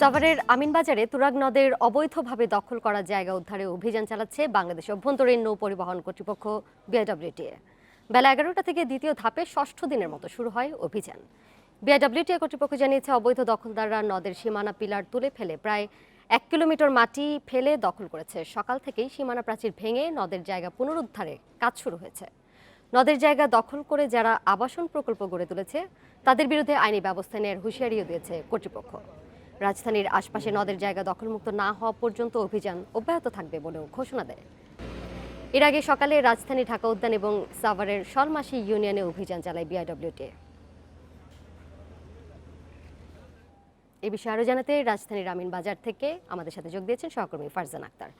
সাভারের আমিনবাজারে তুরাগ নদের অবৈধভাবে দখল করা জায়গা উদ্ধারে অভিযান চালাচ্ছে বাংলাদেশ অভ্যন্তরীণ নৌ পরিবহন কর্তৃপক্ষ বিআইডব্লিউটিএ বেলা এগারোটা থেকে দ্বিতীয় ধাপে ষষ্ঠ দিনের মতো শুরু হয় অভিযান। বিআইডব্লিউটিএ কর্তৃপক্ষ জানিয়েছে, অবৈধ দখলদাররা নদের সীমানা পিলার তুলে ফেলে প্রায় এক কিলোমিটার মাটি ফেলে দখল করেছে। সকাল থেকেই সীমানা প্রাচীর ভেঙে নদের জায়গা পুনরুদ্ধারে কাজ শুরু হয়েছে। নদের জায়গা দখল করে যারা আবাসন প্রকল্প গড়ে তুলেছে, তাদের বিরুদ্ধে আইনি ব্যবস্থা নেওয়ার হুঁশিয়ারিও দিয়েছে কর্তৃপক্ষ। রাজধানীর আশপাশে নদের জায়গা দখলমুক্ত না হওয়া পর্যন্ত অভিযান অব্যাহত থাকবে বলেও ঘোষণা দেয় এর আগে সকালে রাজধানী, ঢাকা উদ্যান এবং সাভারের সলমাসি ইউনিয়নে অভিযান চালায় বিআইডব্লিউটি এ বিষয়ে আরও জানাতে রাজধানীর আমিন বাজার থেকে আমাদের সাথে যোগ দিয়েছেন সহকর্মী ফারজানা আক্তার।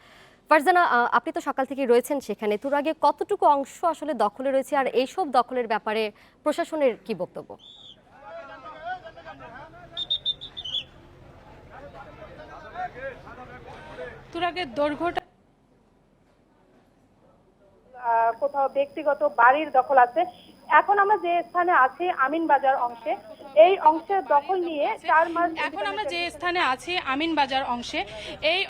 ফারজানা আপনি তো সকাল থেকে রয়েছেন সেখানে। তোর আগে কতটুকু অংশ আসলে দখলে রয়েছে? আর এইসব দখলের ব্যাপারে প্রশাসনের কি বক্তব্য? দৈর্ঘ্যটা আহ, কোথাও ব্যক্তিগত বাড়ির দখল আছে। এখন আমরা যে স্থানে আছি আমিন বাজার অংশে। এই অংশের দখল নিয়ে চার মাস এখন আমরা যে স্থানে আছি আমিন বাজার অংশে। এই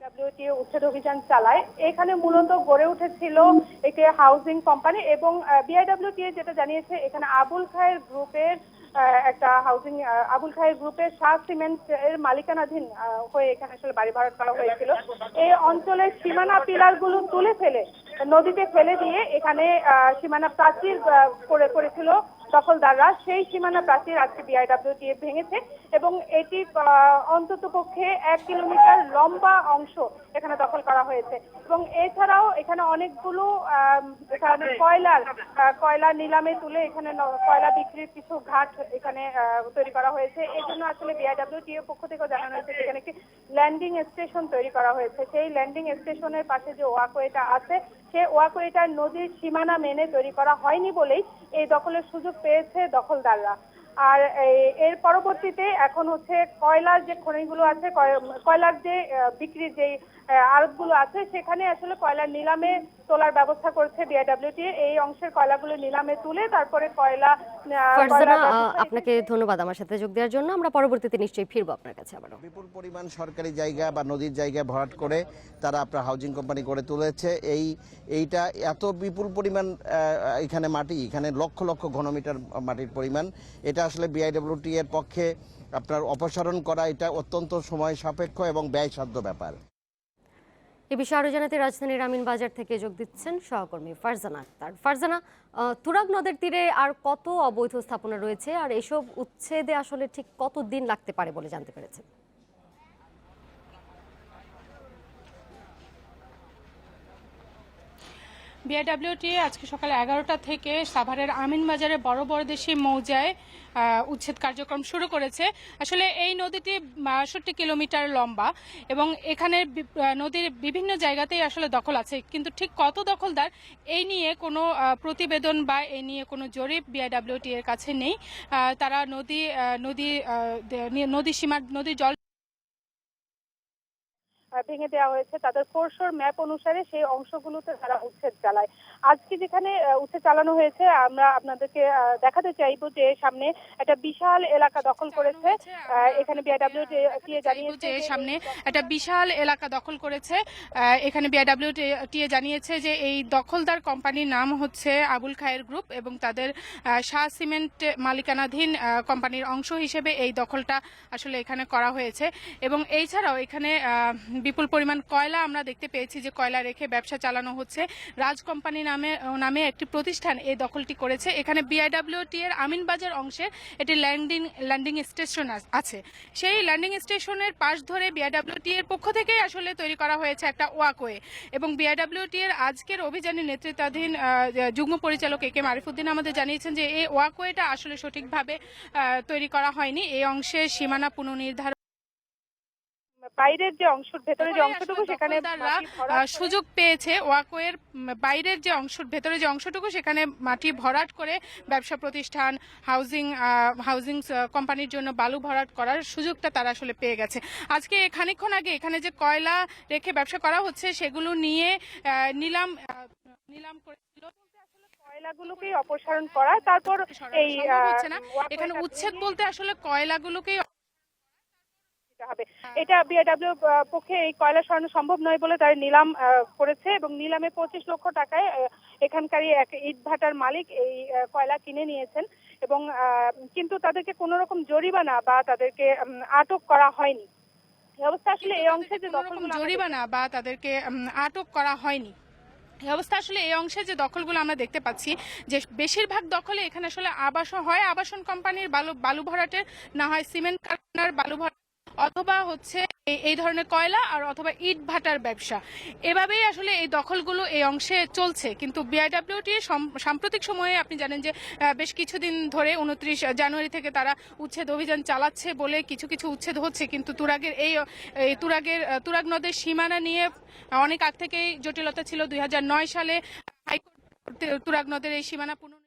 ডাব্লিউটিএ উচ্ছেদ অভিযান চালায়। এখানে মূলত গড়ে উঠেছিল একটি হাউজিং কোম্পানি এবং বিআইডব্লিউটিএ যেটা জানিয়েছে এখানে আবুল খায়ের গ্রুপের একটা হাউজিং আবুল খাই গ্রুপের শাহ সিমেন্ট এর মালিকানাধীন হয়ে এখানে আসলে বাড়ি ভাড়া করা হয়েছিল। এই অঞ্চলের সীমানা পিলারগুলো তুলে ফেলে, নদীতে ফেলে দিয়ে এখানে সীমানা প্রাচীর করে করেছিল দখলদাররা সেই সীমানা প্রাচীর আজকে বিআইডব্লিউটিএ ভেঙেছে এবং এটি অন্তত পক্ষে এক কিলোমিটার লম্বা অংশ এখানে দখল করা হয়েছে। এবং এছাড়াও এখানে অনেকগুলো কয়লার কয়লা নিলামে তুলে এখানে কয়লা বিক্রির কিছু ঘাট এখানে তৈরি করা হয়েছে। এই জন্য আসলে বিআইডব্লিউটিএ পক্ষ থেকেও জানানো হয়েছে এখানে একটি ল্যান্ডিং স্টেশন তৈরি করা হয়েছে। সেই ল্যান্ডিং স্টেশনের পাশে যে ওয়াকওয়েটা আছে সেই ওয়াকওয়েটা নদীর সীমানা মেনে তৈরি করা হয়নি বলেই এই দখলের সুযোগ পেয়েছে দখলদাররা। আর এর পরবর্তীতে এখন হচ্ছে কয়লার যে খনিগুলো আছে, কয়- কয়লার যে বিক্রির যে আড়তগুলো আছে, সেখানে আসলে কয়লার নিলামে তোলার ব্যবস্থা করছে বিআইডব্লিউটি এই অংশের কয়লাগুলো নিলামে তুলে তারপরে কয়লা ফারজানা আপনাকে ধন্যবাদ আমার সাথে যোগ দেওয়ার জন্য। আমরা পরবর্তীতে নিশ্চয়ই ফিরবো আপনার কাছে আবারও। বিপুল পরিমাণ সরকারি জায়গা বা নদীর জায়গা ভরাট করে তারা আপনার হাউজিং কোম্পানি করে তুলেছে। এই এইটা এত বিপুল পরিমাণ আহ, এখানে মাটি এখানে লক্ষ লক্ষ ঘনমিটার মাটির পরিমাণ। এটা আসলে বিআইডব্লিউটি এর পক্ষে আপনার অপসারণ করা এটা অত্যন্ত সময় সাপেক্ষ এবং ব্যয়সাধ্য ব্যাপার। এ বিষয়ে আরও জানাতে রাজধানীর আমিন বাজার থেকে যোগ দিচ্ছেন সহকর্মী ফারজানা আক্তার। ফারজানা তুরাগ নদের তীরে আর কত অবৈধ স্থাপনা রয়েছে? আর এসব উচ্ছেদে আসলে ঠিক কত দিন লাগতে পারে বলে জানতে পেরেছেন? বিআইডব্লিউটি আজকে সকাল এগারোটা থেকে সাভারের আমিন বাজারে বড় বড়দেশি মৌজায় উচ্ছেদ কার্যক্রম শুরু করেছে। আসলে এই নদীটি বাষট্টি কিলোমিটার লম্বা এবং এখানে নদীর বিভিন্ন জায়গাতেই আসলে দখল আছে। কিন্তু ঠিক কত দখলদার এই নিয়ে কোনো প্রতিবেদন বা এই নিয়ে কোনো জরিপ বিআইডব্লিউটি এর কাছে নেই। তারা নদী নদী নদী সীমার নদীর জল ভেঙে দেওয়া হয়েছে তাদের ফোরশোর ম্যাপ অনুসারে সেই অংশগুলোতে তারা উচ্ছেদ চালায়। আজকে যেখানে উচ্ছেদ চালানো হয়েছে আমরা আপনাদেরকে দেখাতে চাইব যে সামনে একটা বিশাল এলাকা দখল করেছে। এখানে বিআইডব্লিউটি জানিয়েছে সামনে একটা বিশাল এলাকা দখল করেছে। এখানে বিআইডব্লিউটি জানিয়েছে যে এই দখলদার কোম্পানির নাম হচ্ছে আবুল খায়ের গ্রুপ এবং তাদের শাহ সিমেন্ট মালিকানাধীন কোম্পানির অংশ হিসেবে এই দখলটা আসলে এখানে করা হয়েছে। এবং এই ছাড়াও এখানে আহ, বিপুল পরিমাণ কয়লা আমরা দেখতে পেয়েছি যে কয়লা রেখে ব্যবসা চালানো হচ্ছে। রাজ কোম্পানি নামে নামে একটি প্রতিষ্ঠান এই দখলটি করেছে। এখানে বিআইডব্লিউটি এর আমিনবাজার অংশে এটি ল্যান্ডিং ল্যান্ডিং স্টেশন আছে। সেই ল্যান্ডিং স্টেশনের পাশ ধরে বিআইডব্লিউটি এর পক্ষ থেকেই আসলে তৈরি করা হয়েছে একটা ওয়াকওয়ে। এবং বিআইডব্লিউটি এর আজকের অভিযানে নেতৃত্বাধীন যুগ্ম পরিচালক এ কে মারিফুদ্দিন আমাদের জানিয়েছেন যে এই ওয়াকওয়েটা আসলে সঠিকভাবে তৈরি করা হয়নি। এই অংশে সীমানা পুনর্নির্ধারণ বাইরের যে অংশ ভেতরে যে অংশটুকু সেখানে সুযোগ পেয়েছে ওয়াকওয়ের বাইরের যে অংশ ভেতরে যে অংশটুকু সেখানে মাটি ভরাট করে ব্যবসা প্রতিষ্ঠান হাউজিং হাউজিং কোম্পানির জন্য বালু ভরাট করার সুযোগটা তারা আসলে পেয়ে গেছে। আজকে খানিকক্ষণ আগে এখানে যে কয়লা রেখে ব্যবসা করা হচ্ছে সেগুলো নিয়ে নিলাম নিলাম করেছিল কয়লাগুলোকেই অপসারণ করা তারপর এই এখানে উচ্ছেদ বলতে আসলে কয়লাগুলোকেই হবে। এটা বিআইডব্লিউ পক্ষে এই কয়লা সরানো সম্ভব নয় বলে তারা নিলাম করেছে এবং নিলামে পঁচিশ লক্ষ টাকায় আহ, এখানকারই এক ইট ভাটার মালিক এই কয়লা কিনে নিয়েছেন এবং কিন্তু তাদেরকে কোনো রকম জরিমানা বা তাদেরকে আটক করা হয়নি। অবস্থা আসলে এই অংশে যে জরিমানা বা তাদেরকে আটক করা হয়নি। এই অবস্থা আসলে এই অংশে যে দখলগুলো আমরা দেখতে পাচ্ছি যে বেশিরভাগ দখলে এখানে আসলে আবাসন হয়। আবাসন কোম্পানির বালু বালু ভরাটের না হয় সিমেন্ট কারখানার বালু ভরাট অথবা হচ্ছে এই- ধরনের কয়লা আর অথবা ইট ভাটার ব্যবসা। এভাবেই আসলে এই দখলগুলো এই অংশে চলছে। কিন্তু বিআইডব্লিউটি সাম্প্রতিক সময়ে আপনি জানেন যে বেশ কিছুদিন ধরে উনত্রিশ জানুয়ারি থেকে তারা উচ্ছেদ অভিযান চালাচ্ছে বলে কিছু কিছু উচ্ছেদ হচ্ছে। কিন্তু তুরাগের এই তুরাগের তুরাগ নদের সীমানা নিয়ে অনেক আগ থেকেই জটিলতা ছিল। দুই হাজার নয় সালে হাইকোর্ট তুরাগ নদের এই সীমানা পুনঃ